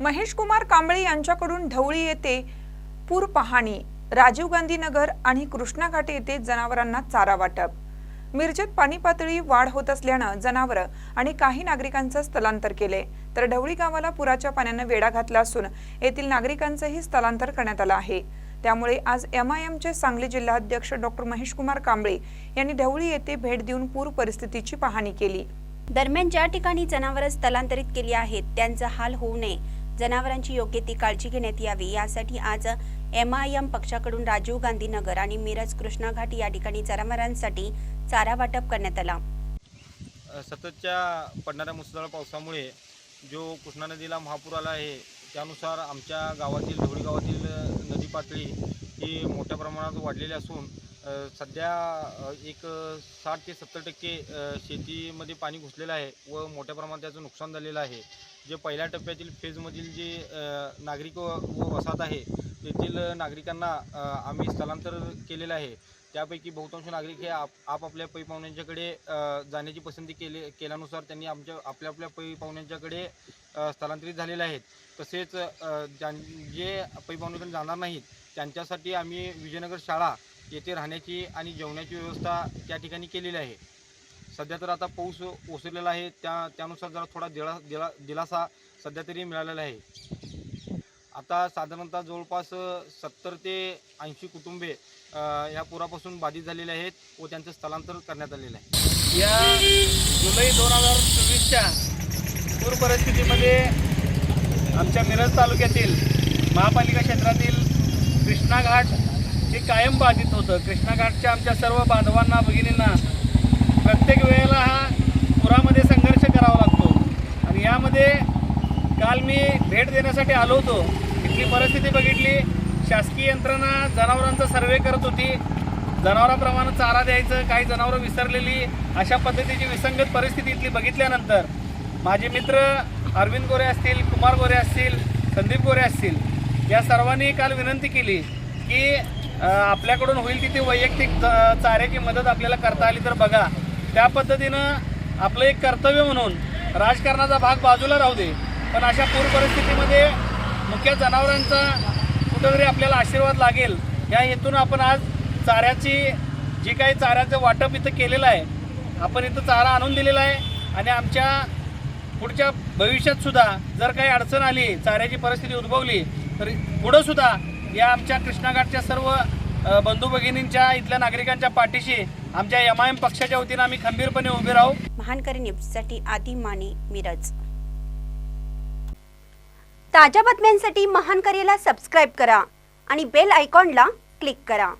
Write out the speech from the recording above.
महेश कुमार कांबळे यांच्याकडून ढवळी येथे पूर पाहणी राजीव गांधी नगर आणि कृष्णा घाट येथे जनावरांना चारा वाटप. मिरजेत पाणी पातळी वाढ होत असल्यानं जनावरं आणि काही नागरिकांचं स्थलांतर केले. तर ढवळी गावाला पुराच्या पाण्यानं वेढा घातला असून येथील नागरिकांचंही स्थलांतर करण्यात आलं आहे. त्यामुळे आज एम आय एमचे सांगली जिल्हाध्यक्ष डॉक्टर महेश कुमार कांबळे यांनी ढवळी येथे भेट देऊन पूर परिस्थितीची पाहणी केली. दरम्यान ज्या ठिकाणी जनावरं स्थलांतरित केली आहेत त्यांचा हाल होऊ नये. जनावरांची योग्य ती काळजी घेण्यात यावी. यासाठी आज एम आय एम पक्षाकडून राजीव गांधी नगर आणि मिरज कृष्णा घाट या ठिकाणी जनावरांसाठी चारा वाटप करण्यात आला. सततच्या पडणाऱ्या मुसळधार पावसामुळे जो कृष्णा नदीला महापूर आला आहे त्यानुसार आमच्या गावातील धोळी गावातील नदी पातळी ही मोठ्या प्रमाणात वाढलेली असून सध्या एक साठ ते सत्तर टक्के शेतीमध्ये पाणी घुसलेलं आहे व मोठ्या प्रमाणात त्याचं नुकसान झालेलं आहे. जे पहिल्या टप्प्यातील फेजमधील जे नागरिक व वसाहत आहे तेथील नागरिकांना आम्ही स्थलांतर केलेलं आहे. त्यापैकी बहुतांश नागरिक हे आप आपापल्या पै पाहुण्यांच्याकडे जाण्याची पसंती केले केल्यानुसार त्यांनी आमच्या आपल्या आपल्या पै पाहुण्यांच्याकडे स्थलांतरित झालेले आहेत. तसेच ज्यां जे पै पाहुण्याकडे जाणार नाहीत त्यांच्यासाठी आम्ही विजयनगर शाळा येथे राहण्याची आणि जेवणाची व्यवस्था त्या ठिकाणी केलेली आहे. सध्या तर आता पाऊस ओसरलेला आहे. त्या त्यानुसार जरा थोडा दिला दिला दिलासा सध्या तरी मिळालेला आहे. आता साधारणतः जवळपास सत्तर ते ऐंशी कुटुंबे या पुरापासून बाधित झालेले आहेत व त्यांचं स्थलांतर करण्यात आलेलं आहे. या जुलै दोन हजार चोवीसच्या पूर परिस्थितीमध्ये आमच्या मिरज तालुक्यातील महापालिका क्षेत्रातील कृष्णा घाट हे कायम बाधित होतं. कृष्णा घाटच्या आमच्या सर्व बांधवांना भगिनींना प्रत्येक वेळेला हा पुरामध्ये संघर्ष करावा लागतो. आणि यामध्ये काल मी भेट देण्यासाठी आलो होतो. इथली परिस्थिती बघितली. शासकीय यंत्रणा जनावरांचा सर्वे करत होती. जनावरांप्रमाणे चारा द्यायचं काही जनावरं विसरलेली अशा पद्धतीची विसंगत परिस्थिती इथली बघितल्यानंतर माझे मित्र अरविंद गोरे असतील कुमार गोरे असतील संदीप गोरे असतील या सर्वांनी काल विनंती केली की आपल्याकडून होईल तिथे वैयक्तिक चाऱ्याची मदत आपल्याला करता आली तर बघा. त्या पद्धतीनं आपलं एक कर्तव्य म्हणून राजकारणाचा भाग बाजूला राहू दे. पण अशा पूर परिस्थितीमध्ये मुख्य जनावरांचा कुठंतरी आपल्याला आशीर्वाद लागेल या हेतून आपण आज चाऱ्याची जी काही चाऱ्याचं वाटप इथं केलेलं आहे आपण इथं चारा आणून दिलेला आहे आणि आमच्या पुढच्या भविष्यात सुद्धा जर काही अडचण आली चाऱ्याची परिस्थिती उद्भवली तर पुढं सुद्धा या आमच्या कृष्णाघाटच्या सर्व बंधू भगिनींच्या इथल्या नागरिकांच्या पाठीशी आमच्या एम आय एम पक्षाच्या वतीनं आम्ही खंबीरपणे उभे राहू. महानकरी न्यूजसाठी आदी माने मिरज. ताज्या बातम्यांसाठी महानकरीला सबस्क्राईब करा आणि बेल आयकॉनला क्लिक करा.